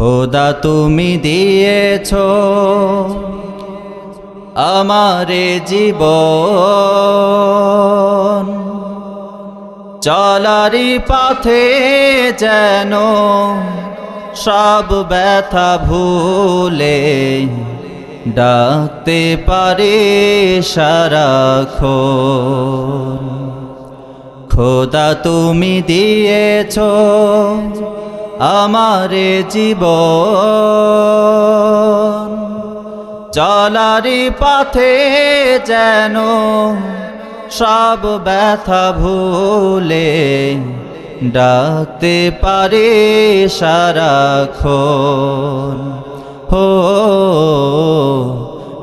খোদা তুমি দিয়েছ আমারে জীবন। চলারি পথে যেন সব ব্যথা ভুলে ডাকতে পারে সারাক্ষণ খোদা তুমি দিয়েছ আমারে জীবন। চলারি পথে যেন সব ব্যথা ভুলে ডাকতে পারে সারাক্ষণ। হো,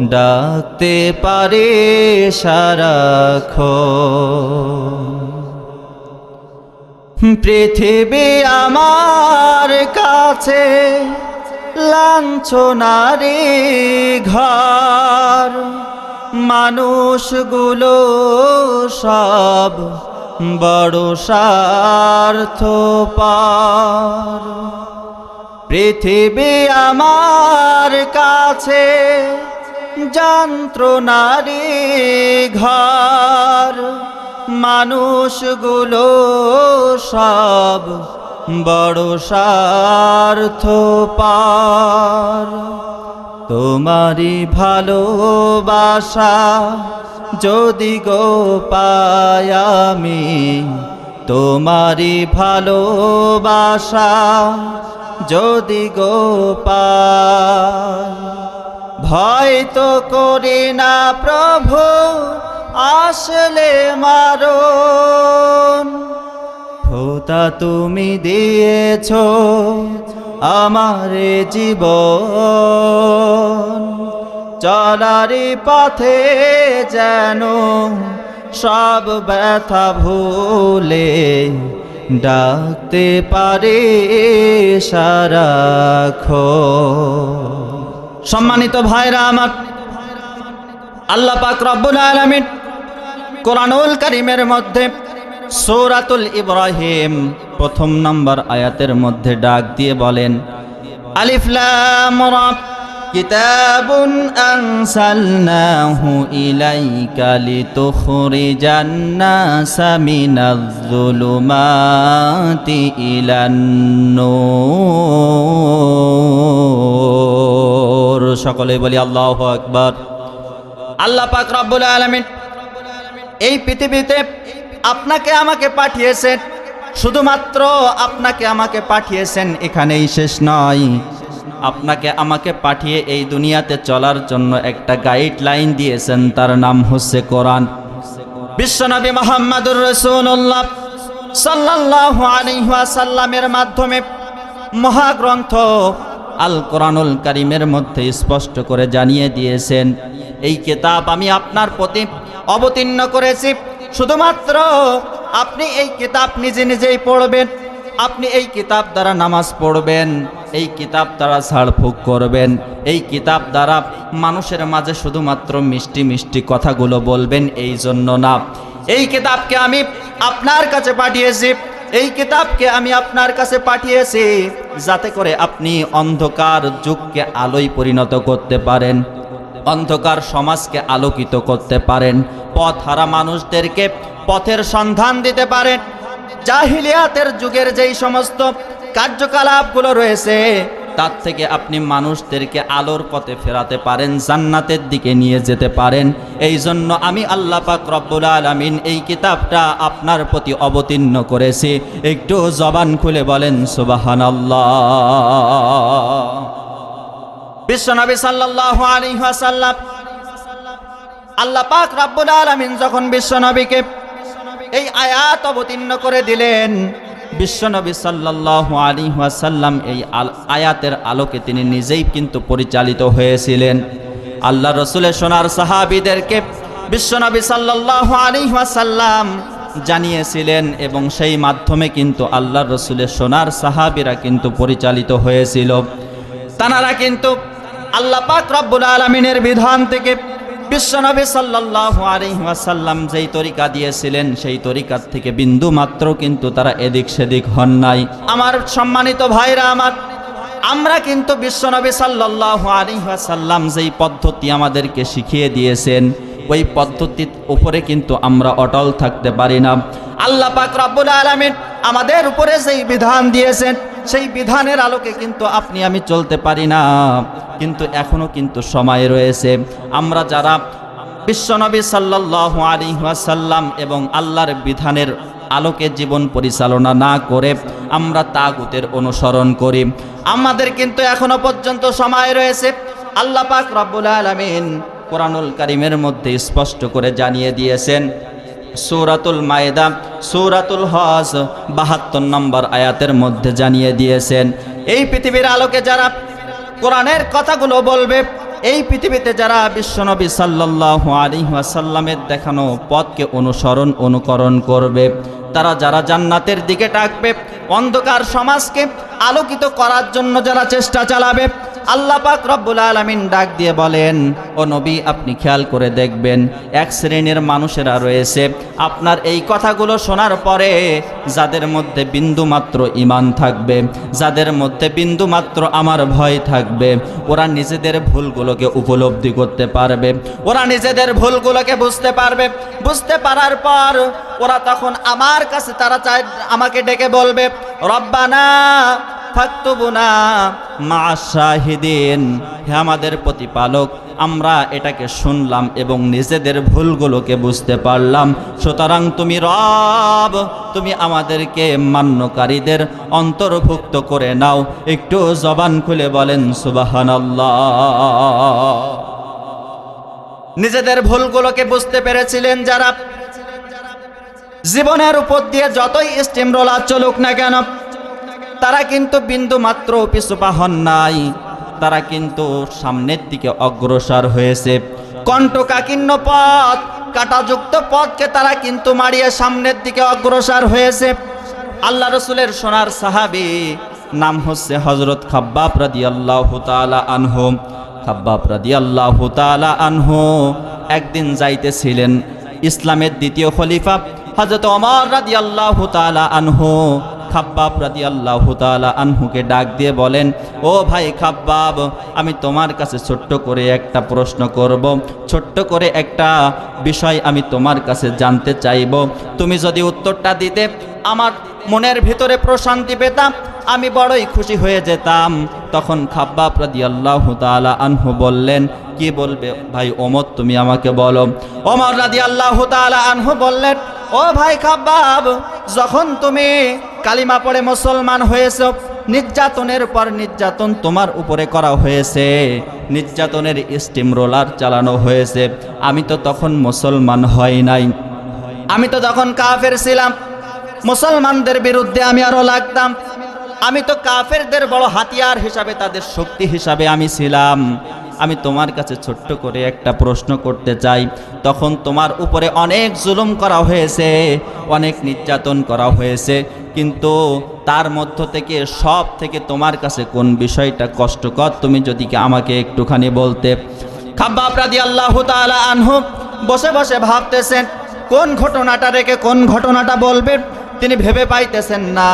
ডাকতে পারে সারাক্ষণ। পৃথিবী আমার কাছে লাঞ্ছনারি ঘর। মানুষগুলো সব বড় স্বার্থ পার পৃথিবী আমার কাছে যন্ত্রণারি ঘর। মানুষগুলো সব বড় স্বার্থ পার। তোমারই ভালোবাসা যদি গো পাই আমি, তোমারই ভালোবাসা যদি গো ভয় তো করি না প্রভু আসলে মারণ। খোদা তুমি দিয়েছ আমারে জীবন। চলারি পথে যেন সব ব্যথা ভুলে ডাকতে পারে সারাক্ষণ। সম্মানিত ভাইরা আমার আল্লাহ পাক রব্বুল আলামিন কোরআনুল করিমের মধ্যে সৌরাতুল ইব্রাহিম প্রথম নম্বর আয়াতের মধ্যে ডাক দিয়ে বলেন, আলিফ লাম রা, কিতাবুন আনসালনাহু ইলাইকা লিতুখরিজান নাসা মিনাজ যুলুমাতি ইলান নূর। সকলে বলি আল্লাহু আকবার। আল্লাহ পাক রব্বুল আলামিন এই পৃথিবীতে আপনাকে আমাকে পাঠিয়েছেন, শুধুমাত্র আপনাকে আমাকে পাঠিয়েছেন এখানেই শেষ নয়। আপনাকে আমাকে পাঠিয়ে এই দুনিয়াতে চলার জন্য একটা গাইডলাইন দিয়েছেন, তার নাম হচ্ছে কোরআন। বিশ্বনবী মোহাম্মদুর রসুল্লাহ সাল্লাল্লাহু আলাইহি ওয়াসাল্লামের মাধ্যমে মহাগ্রন্থ আল কোরআনুল কারিমের মধ্যে স্পষ্ট করে জানিয়ে দিয়েছেন, এই কেতাব আমি আপনার প্রতি অবতীর্ণ করেছি। শুধুমাত্র আপনি এই কিতাব নিজে নিজেই পড়বেন। আপনি এই কিতাব দ্বারা নামাজ পড়বেন। এই কিতাব দ্বারা ঝাড়ফুঁক করবেন। এই কিতাব দ্বারা মানুষের মাঝে শুধুমাত্র মিষ্টি মিষ্টি কথাগুলো বলবেন, এই জন্য না। এই কিতাবকে আমি আপনার কাছে পাঠিয়েছি। এই কিতাবকে আমি আপনার কাছে পাঠিয়েছি যাতে করে আপনি অন্ধকার যুগকে আলোয় পরিণত করতে পারেন। অন্ধকার সমাজকে আলোকিত করতে পারেন। পথ হারা মানুষদেরকে পথের সন্ধান দিতে পারেন। জাহিলিয়াতের যুগের যেই সমস্ত কার্যকলাপগুলো রয়েছে, তার থেকে আপনি মানুষদেরকে আলোর পথে ফেরাতে পারেন, জান্নাতের দিকে নিয়ে যেতে পারেন। এই জন্য আমি আল্লাহ পাক রব্বুল আলামিন এই কিতাবটা আপনার প্রতি অবতীর্ণ করেছি। একটু জবান খুলে বলেন, সুবাহানাল্লাহ। বিশ্বনবী সাল্লাল্লাহু আলাইহি ওয়াসাল্লাম আল্লাহ পাক রব্বুল আলামিন যখন বিশ্বনবীকে এই আয়াত অবতীর্ণ করে দিলেন, বিশ্বনবী সাল্লাল্লাহু আলাইহি ওয়াসাল্লাম এই আয়াতের আলোকে তিনি নিজেই কিন্তু পরিচালিত হয়েছিলেন। আল্লাহ রসুলের সোনার সাহাবীদেরকে বিশ্বনবী সাল্লাল্লাহু আলাইহি ওয়াসাল্লাম জানিয়েছিলেন এবং সেই মাধ্যমে কিন্তু আল্লাহ রসুলের সোনার সাহাবীরা কিন্তু পরিচালিত হয়েছিল। তানারা কিন্তু আল্লাহ পাক রব্বুল আলমিনের বিধান থেকে বিশ্বনবী সাল্লাল্লাহু আলাইহি ওয়াসাল্লাম যেই তরিকা দিয়েছিলেন, সেই তরিকার থেকে বিন্দু মাত্র কিন্তু তারা এদিক সেদিক হন নাই। আমার সম্মানিত ভাইরা আমার, আমরা কিন্তু বিশ্বনবী সাল্লাল্লাহু আলাইহি ওয়াসাল্লাম যেই পদ্ধতি আমাদেরকে শিখিয়ে দিয়েছেন, ওই পদ্ধতির উপরে কিন্তু আমরা অটল থাকতে পারি না। আল্লাহ পাক রব্বুল আলামিন আমাদের উপরে যেই বিধান দিয়েছেন সেই বিধানের আলোকে কিন্তু আপনি আমি চলতে পারি না। কিন্তু এখনও কিন্তু সময় রয়েছে। আমরা যারা বিশ্বনবী সাল্লাল্লাহু আলাইহি ওয়াসাল্লাম এবং আল্লাহর বিধানের আলোকে জীবন পরিচালনা না করে আমরা তাগুতের অনুসরণ করি। আমাদের কিন্তু এখনও পর্যন্ত সময় রয়েছে। আল্লাহ পাক রব্বুল আলামিন কোরআনুল কারিমের মধ্যে স্পষ্ট করে জানিয়ে দিয়েছেন সূরাতুল মায়েদা, সৌরাতুল হজ বাহাত্তর নম্বর আয়াতের মধ্যে জানিয়ে দিয়েছেন, এই পৃথিবীর আলোকে যারা কোরআনের কথাগুলো বলবে, এই পৃথিবীতে যারা বিশ্বনবী সাল্লাল্লাহু আলাইহি ওয়াসাল্লামের দেখানো পথকে অনুসরণ, অনুকরণ করবে, তারা যারা জান্নাতের দিকে ডাকবে, অন্ধকার সমাজকে আলোকিত করার জন্য যারা চেষ্টা চালাবে আল্লাহ পাক রব্বুল আলামিন ডাক দিয়ে বলেন, ও নবী, আপনি খেয়াল করে দেখবেন, এক শ্রেণির মানুষেরা রয়েছে। আপনার এই কথাগুলো শোনার পরে যাদের মধ্যে বিন্দু মাত্র ইমান থাকবে, যাদের মধ্যে বিন্দু মাত্র আমার ভয় থাকবে, ওরা নিজেদের ভুলগুলোকে উপলব্ধি করতে পারবে। ওরা নিজেদের ভুলগুলোকে বুঝতে পারবে। বুঝতে পারার পর ওরা তখন আমার কাছে তারা চায়, আমাকে ডেকে বলবে, রব্বানা ফাক্তুবুনা মা শাহিদিন হে আমাদের প্রতিপালক, আমরা এটাকে শুনলাম এবং নিজেদের ভুলগুলোকে বুঝতে পারলাম। সুতরাং তুমি রব, তুমি আমাদেরকে মান্যকারীদের অন্তর্ভুক্ত করে নাও। একটু জবান খুলে বলেন, সুবাহানাল্লাহ। নিজেদের ভুলগুলোকে বুঝতে পেরেছিলেন যারা? জীবনের উপর দিয়ে যতই স্টিম রোলার চলুক না কেন তারা কিন্তু বিন্দু মাত্র পিছুপা হন নাই। তারা কিন্তু সামনের দিকে অগ্রসর হয়েছে। কণ্ঠকাকীর্ণ পথ, কাটাযুক্ত পথকে তারা কিন্তু মারিয়ে সামনের দিকে অগ্রসর হয়েছে। আল্লাহ রসুলের সোনার সাহাবি নাম হচ্ছে হজরত খাব্বাব রাদি আল্লাহ তালা আনহু। খাব্বাব রাদি আল্লাহ তালা আনহু একদিন যাইতেছিলেন ইসলামের দ্বিতীয় খলিফা হজরত অমর রাদি আল্লাহ তালা আনহু। খাব্বাব রাদি আল্লাহ তালা আনহুকে ডাক দিয়ে বলেন, ও ভাই খাব্বাব, আমি তোমার কাছে ছোট্ট করে একটা প্রশ্ন করব। ছোট্ট করে একটা বিষয় আমি তোমার কাছে জানতে চাইব। তুমি যদি উত্তরটা দিতে, আমার মনের ভিতরে প্রশান্তি পেতাম, আমি বড়ই খুশি হয়ে যেতাম। তখন খাব্বাব রাদি আল্লাহ তালা আনহু বললেন, কি বলবে ভাই ওমর, তুমি আমাকে বলো। ওমর রাদি আল্লাহ তালা আনহু বললেন, ও ভাই খাব্বাব, যখন তুমি কালিমা পড়ে মুসলমান হয়েছ, নির্যাতনের পর নির্যাতন তোমার উপরে করা হয়েছে। নির্যাতনের স্টিম রোলার চালানো হয়েছে। আমি তো তখন মুসলমান হয় নাই। আমি তো তখন কাফের ছিলাম। মুসলমানদের বিরুদ্ধে আমি আরও লাগতাম। আমি তো কাফেরদের বড় হাতিয়ার হিসাবে, তাদের শক্তি হিসাবে আমি ছিলাম। আমি তোমার কাছে ছোট্ট করে একটা প্রশ্ন করতে চাই। তখন তোমার উপরে অনেক জুলুম করা হয়েছে, অনেক নির্যাতন করা হয়েছে। কিন্তু তার মধ্য থেকে সব থেকে তোমার কাছে কোন বিষয়টা কষ্টকর, তুমি যদি আমাকে একটুখানি বলতে। খাব্বাব আল্লাহ আনহু বসে বসে ভাবতেছেন, কোন ঘটনাটা রেখে কোন ঘটনাটা বলবে? তিনি ভেবে পাইতেছেন না,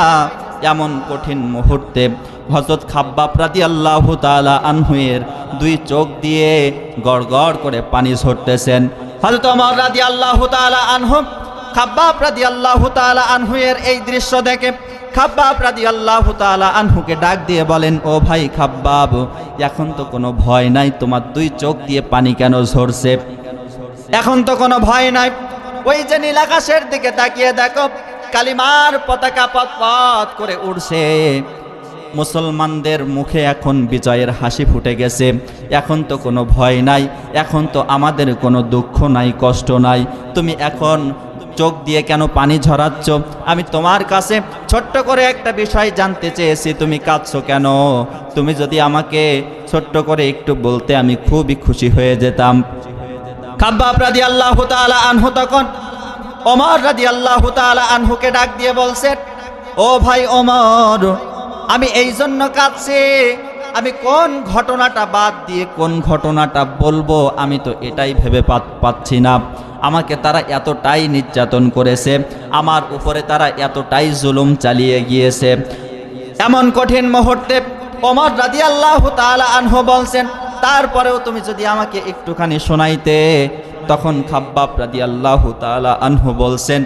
এমন কঠিন মুহূর্তে হজরত খাব্বাব রাদি আল্লাহ তালা আনহুয়ের দুই চোখ দিয়ে গড় গড় করে পানি ঝরতেছেন। হজরত অমর রাদি আল্লাহ তালা আনহু, খাব্বাব রাদি আল্লাহ তালা আনহুয়ের এই দৃশ্য দেখে খাব্বাব রাদি আল্লাহ তালা আনহুকে ডাক দিয়ে বলেন, ও ভাই খাব্বাব, এখন তো কোনো ভয় নাই, তোমার দুই চোখ দিয়ে পানি কেন ঝরছে? এখন তো কোনো ভয় নাই। ওই যে নীল আকাশের দিকে তাকিয়ে দেখো, কালিমার পতাকা পথ পথ করে উড়ছে। মুসলমানদের মুখে এখন বিজয়ের হাসি ফুটে গেছে। এখন তো কোনো ভয় নাই, এখন তো আমাদের কোনো দুঃখ নাই, কষ্ট নাই। তুমি এখন চোখ দিয়ে কেন পানি ঝরাচ্ছ? আমি তোমার কাছে ছোট্ট করে একটা বিষয় জানতে চেয়েছি, তুমি কাঁদছো কেন? তুমি যদি আমাকে ছোট্ট করে একটু বলতে, আমি খুবই খুশি হয়ে যেতাম। খাব্বাব রাদি আল্লাহ তাআলা আনহু তখন ওমর রাদি আল্লাহ তাআলা আনহুকে ডাক দিয়ে বলছেন ও ভাই ওমর আমি এই জন্য কাঁদছি। আমি কোন ঘটনাটা বাদ দিয়ে কোন ঘটনাটা বলব, আমি তো এটাই ভেবে পাচ্ছি না। আমাকে তারা এতটাই নির্যাতন করেছে, আমার উপরে তারা এতটাই জুলুম চালিয়ে গিয়েছে। এমন কঠিন মুহূর্তে ওমর রাদি আল্লাহ আনহু বলছেন, তারপরেও তুমি যদি আমাকে একটুখানি শোনাইতে? তখন খাব্বাব রাদি আল্লাহ আনহু বলছেন,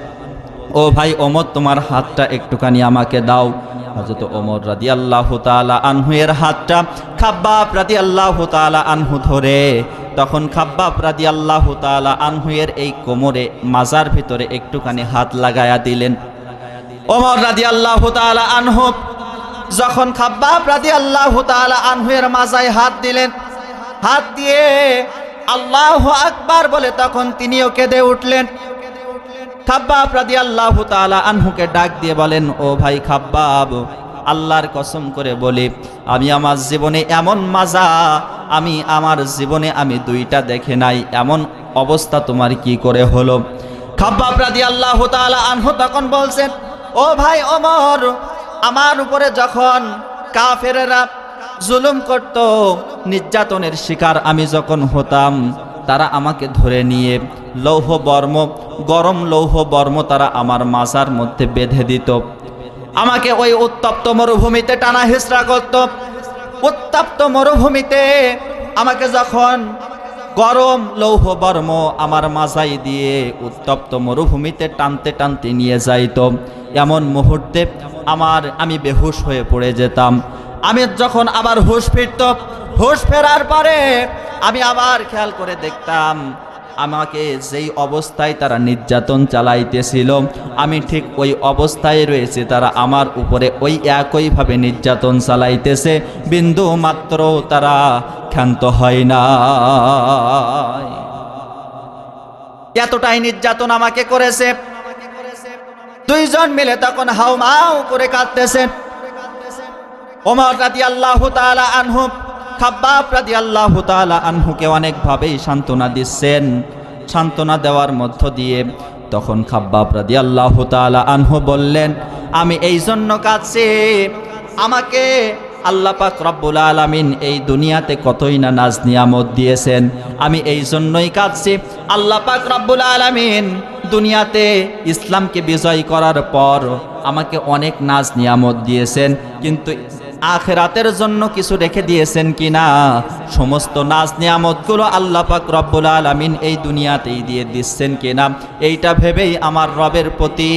ও ভাই ওমর, তোমার হাতটা একটুখানি আমাকে দাও। হযরত ওমর রাদি আল্লাহ তালা আনহু এর হাতটা খাব্বাব রাদি আল্লাহ তালা আনহু ধরে। তখন খাব্বাব রাদি আল্লাহ তালা আনহু এর এই কোমরে মাজার ভিতরে একটুখানি হাত লাগায়া দিলেন। ওমর রাদি আল্লাহ তালা আনহু যখন খাব্বাব রাদি আল্লাহ তালা আনহু এর মাজায় হাত দিলেন, হাত দিয়ে আল্লাহ আকবার বলে তখন তিনিও কেঁদে উঠলেন। খাব্বাব রাদি আল্লাহ তালা আনহুকে ডাক দিয়ে বলেন, ও ভাই খাব্বাব, আল্লাহর কসম করে বলি, আমি আমার জীবনে এমন মাজা, আমি আমার জীবনে আমি দুইটা দেখে নাই, এমন অবস্থা তোমার কি করে হলো? খাব্বাব রাদি আল্লাহ তালা আনহু তখন বলছেন, ও ভাই ওমর, আমার উপরে যখন কাফেরেরা জুলুম করত, নির্যাতনের শিকার আমি যখন হতাম তারা আমাকে ধরে নিয়ে লৌহ বর্ম, গরম লৌহ বর্ম তারা আমার মাজার মধ্যে বেঁধে দিত। আমাকে ওই উত্তপ্ত মরুভূমিতে টানা হিসরা করত। উত্তপ্ত মরুভূমিতে আমাকে যখন গরম লৌহ বর্ম আমার মাজাই দিয়ে উত্তপ্ত মরুভূমিতে টানতে টানতে নিয়ে যাইত। এমন মুহূর্তে আমার আমি বেহুশ হয়ে পড়ে যেতাম। আমি যখন আবার হুশ ফিরত হুশ ফেরার পরে আমি আবার খেয়াল করে দেখতাম, আমাকে যেই অবস্থায় তারা নির্যাতন চালাইতেছিল, আমি ঠিক ওই অবস্থায় রয়েছে, তারা আমার উপরে ওই একইভাবে নির্যাতন চালাইতেছে, বিন্দু মাত্র তারা ক্ষান্ত হয় না এতটাই নির্যাতন আমাকে করেছে। দুইজন মিলে তখন হাউমাউ করে কাঁদতেছে। ওমর রাদি আল্লাহ আনহু খাব্বাব রাদি আল্লাহ আনহুকে অনেকভাবেই সান্ত্বনা দিচ্ছেন। সান্ত্বনা দেওয়ার মধ্য দিয়ে তখন খাব্বাব রাদি আল্লাহ আনহু বললেন, আমি এই জন্য কাঁদছি। আমাকে আল্লাহ পাক রব্বুল আলামিন এই দুনিয়াতে কতই না নাজ নিয়ামত দিয়েছেন। আমি এই জন্যই কাঁদছি। আল্লাহ পাক রব্বুল আলামিন দুনিয়াতে ইসলামকে বিজয় করার পর আমাকে অনেক নাজ নিয়ামত দিয়েছেন। কিন্তু আখেরাতের জন্য কিছু রেখে দিয়েছেন কিনা? সমস্ত নাচ নিয়ামতগুলো আল্লাহ পাক রব্বুল আলামিন এই দুনিয়াতেই দিয়ে দিচ্ছেন কিনা? এইটা ভেবেই আমার রবের প্রতি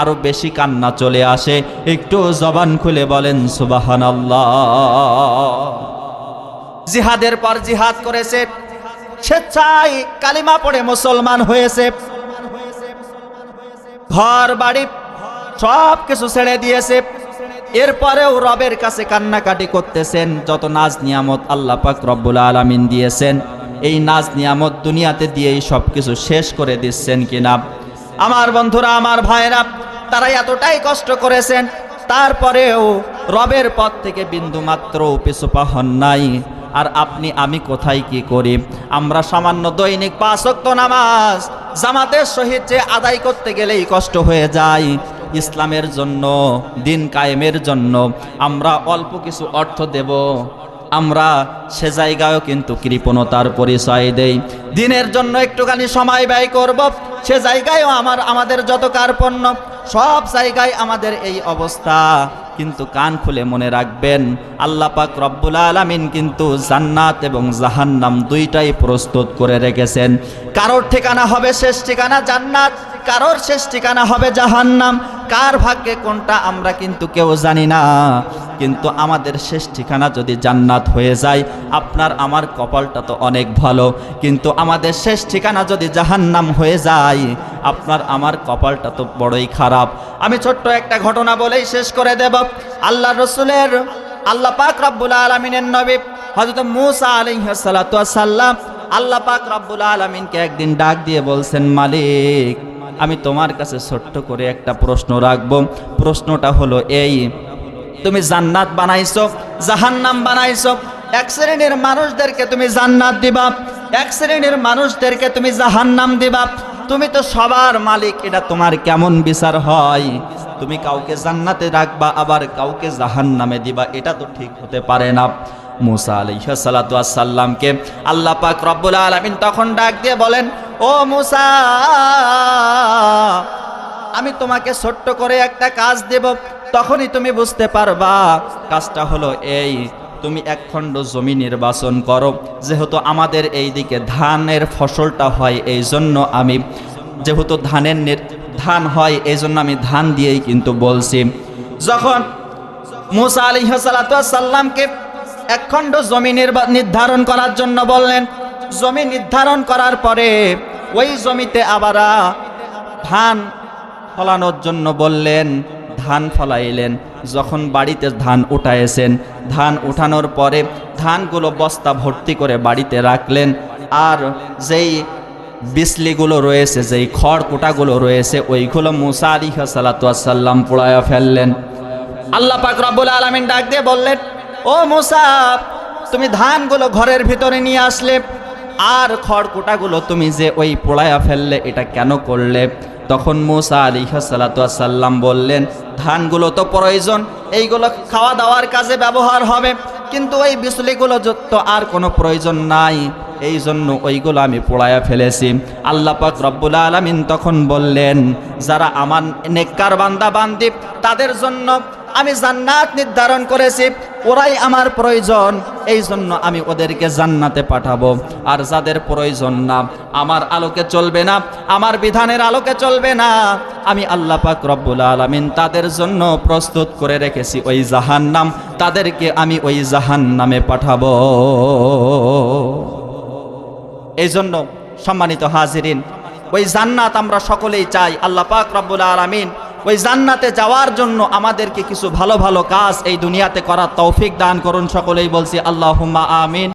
আরও বেশি কান্না চলে আসে। একটু জবান খুলে বলেন সুবাহান জিহাদের পর জিহাদ করেছে। স্বেচ্ছায় কালিমা পড়ে মুসলমান হয়েছে। ঘর বাড়ি সব কিছু ছেড়ে দিয়েছে। এরপরেও রবের কাছে কান্নাকাটি করতেছেন, যত নাজ নিয়ামত আল্লাহ পাক রব্বুল আলামিন দিয়েছেন, এই নাজ নিয়ামত দুনিয়াতে দিয়েই সব কিছু শেষ করে দিচ্ছেন কিনা? আমার বন্ধুরা, আমার ভাইরা তারা এতটাই কষ্ট করেছেন, তারপরেও রবের পথ থেকে বিন্দু মাত্র পিছুপা হন নাই। আর আপনি, আমি কোথায় কি করি? আমরা সামান্য দৈনিক পাঁচ ওয়াক্ত নামাজ জামাতের সহিত যে আদায় করতে গেলেই কষ্ট হয়ে যায়। ইসলামের জন্য, দিন কায়েমের জন্য আমরা অল্প কিছু অর্থ দেব। আমরা সে জায়গায়ও কিন্তু কৃপণতার পরিচয় দেই। দিনের জন্য একটুখানি সময় ব্যয় করব, সে জায়গায়ও আমার, আমাদের যত কার্পণ্য, সব জায়গায় আমাদের এই অবস্থা। কিন্তু কান খুলে মনে রাখবেন, আল্লাহ পাক রব্বুল আলামিন কিন্তু জান্নাত এবং জাহান্নাম দুইটাই প্রস্তুত করে রেখেছেন। কারোর ঠিকানা হবে শেষ ঠিকানা জান্নাত কারোর শেষ ঠিকানা হবে জাহান্নাম। কার ভাগ্যে কোনটা আমরা কিন্তু কেউ জানি না। কিন্তু আমাদের শেষ ঠিকানা যদি জান্নাত হয়ে যায়, আপনার আমার কপালটা তো অনেক ভালো। কিন্তু আমাদের শেষ ঠিকানা যদি জাহান্নাম হয়ে যায়, আপনার আমার কপালটা তো বড়ই খারাপ। আমি ছোট্ট একটা ঘটনা বলেই শেষ করে দেব। আল্লাহ রসুলের, আল্লাহ পাক রব্বুল আলমিনের নবী হজরত মুসা আলিহাসাল্লাম আল্লাহ পাক রব্বুল আলমিনকে একদিন ডাক দিয়ে বলছেন, মালিক আমি তোমার কাছে ছোট্ট করে একটা প্রশ্ন রাখব। প্রশ্নটা হলো এই, তুমি জান্নাত বানাইছো, জাহান্নাম বানাইছো, এক শ্রেণির মানুষদেরকে তুমি জান্নাত দিবা, এক শ্রেণির মানুষদেরকে তুমি জাহান্নাম দিবা। তুমি তো সবার মালিক, এটা তোমার কেমন বিচার হয়? তুমি কাউকে জান্নাতে রাখবা, আবার কাউকে জাহান্নামে দিবা, এটা তো ঠিক হতে পারে না। মুসা আলাইসাল্লামকে আল্লাহ পাক রব্বুল আলমিন তখন ডাক দিয়ে বলেন ও মুসা, আমি তোমাকে ছোট্ট করে একটা কাজ দেব, তখনই তুমি বুঝতে পারবা। কাজটা হলো এই, তুমি এক খণ্ড জমি নির্বাচন করো। যেহেতু আমাদের এই দিকে ধানের ফসলটা হয় এই জন্য আমি, যেহেতু ধানের নির- ধান হয় এই জন্য আমি ধান দিয়েই কিন্তু বলছি। যখন মুসা আলী সাল্লামকে একখণ্ড জমি নির্বা- নির্ধারণ করার জন্য বললেন জমি নির্ধারণ করার পরে ওই জমিতে আবার ধান ফলানোর জন্য বললেন, ধান ফলাইলেন। যখন বাড়িতে ধান উঠাইছেন, ধান উঠানোর পরে ধানগুলো বস্তা ভর্তি করে বাড়িতে রাখলেন। আর যেই বিসলিগুলো রয়েছে, যেই খড় কুটাগুলো রয়েছে, ওইগুলো মুসা আলী সাল্লাম পোড়ায়া ফেললেন। আল্লাহ পাক আলামিন ডাক দিয়ে বললেন, ও মুসা, তুমি ধানগুলো ঘরের ভিতরে নিয়ে আসলে। আর খড়কুটাগুলো তুমি যে ওই পোড়ায়া ফেললে, এটা কেন করলে? তখন মুসা আলী সাল্লাম বললেন, ধানগুলো তো প্রয়োজন, এইগুলো খাওয়া দাওয়ার কাজে ব্যবহার হবে, কিন্তু ওই বিচলিগুলো তো আর কোনো প্রয়োজন নাই। এই জন্য ওইগুলো আমি পোড়ায়া ফেলেছি। আল্লাহ পাক রব্বুল আলমিন তখন বললেন, যারা আমার নেককার বান্দা বান্দি, তাদের জন্য আমি জান্নাত নির্ধারণ করেছি ওরাই আমার প্রয়োজন এই জন্য আমি ওদেরকে জান্নাতে পাঠাবো। আর যাদের প্রয়োজন না, আমার আলোকে চলবে না, আমার বিধানের আলোকে চলবে না। আমি আল্লাহ পাক রব্বুল আলমিন তাদের জন্য প্রস্তুত করে রেখেছি ওই জাহান্নাম। তাদেরকে আমি ওই জাহান্নামে পাঠাবো। এই জন্য সম্মানিত হাজিরিন, ওই জান্নাত আমরা সকলেই চাই। আল্লাহ পাক রব্বুল আলামিন ওই জান্নাতে যাওয়ার জন্য আমাদেরকে কিছু ভালো ভালো কাজ এই দুনিয়াতে করার তৌফিক দান করুন। সকলেই বলছি আল্লাহ আমিন।